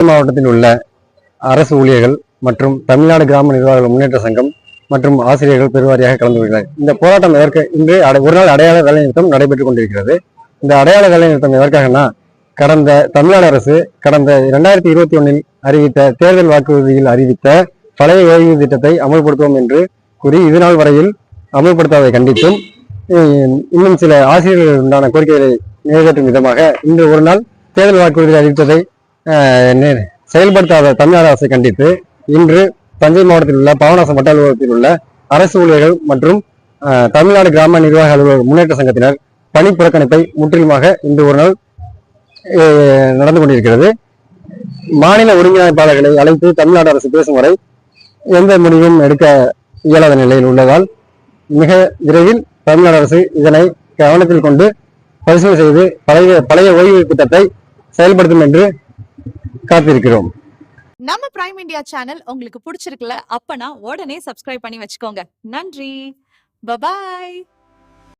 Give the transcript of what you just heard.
மாவட்டத்தில் உள்ள அரசு ஊழியர்கள் மற்றும் தமிழ்நாடு கிராம நிர்வாக முன்னேற்ற சங்கம் மற்றும் ஆசிரியர்கள் பெருவாரியாக கலந்து கொள்கிறார்கள் இந்த போராட்டம் எதற்கு? இன்று ஒரு நாள் அடையாள வேலைநிறுத்தம் நடைபெற்றுக் கொண்டிருக்கிறது. இந்த அடையாள வேலைநிறுத்தம் எதற்காகனா கடந்த தமிழ்நாடு அரசு கடந்த இரண்டாயிரத்தி இருபத்தி ஒன்னில் அறிவித்த தேர்தல் வாக்குறுதியில் அறிவித்த பழைய ஓய்வு திட்டத்தை அமல்படுத்துவோம் என்று கூறி இதுநாள் வரையில் அமல்படுத்தாததை கண்டித்தும் இன்னும் சில ஆசிரியர்கள் உண்டான கோரிக்கைகளை நிறைவேற்றும் விதமாக இன்று ஒரு நாள் தேர்தல் வாக்குறுதியில் அறிவித்ததை செயல்படுத்தாத தமிழ்நாடு அரசை கண்டித்து இன்று தஞ்சை மாவட்டத்தில் உள்ள பாபநாசம் வட்ட அலுவலகத்தில் உள்ள அரசு ஊழியர்கள் மற்றும் தமிழ்நாடு கிராம நிர்வாக அலுவலர் முன்னேற்ற சங்கத்தினர் பணி புறக்கணிப்பை முற்றிலுமாக இன்று ஒரு நாள் நடந்து கொண்டிருக்கிறது. மாநில ஒருங்கிணைப்பாளர்களை அழைத்து தமிழ்நாடு அரசு பேசும் வரை எந்த முடிவும் எடுக்க இயலாத நிலையில் உள்ளதால் மிக விரைவில் தமிழ்நாடு அரசு இதனை கவனத்தில் கொண்டு பரிசீலனை செய்து பழைய பழைய ஓய்வு திட்டத்தை செயல்படுத்தும் என்று காத்திருக்கிறோம். நம்ம பிரைம் இந்தியா சேனல் உங்களுக்கு பிடிச்சிருக்குல்ல அப்பனா உடனே சப்ஸ்கிரைப் பண்ணி வச்சுக்கோங்க. நன்றி. பபாய்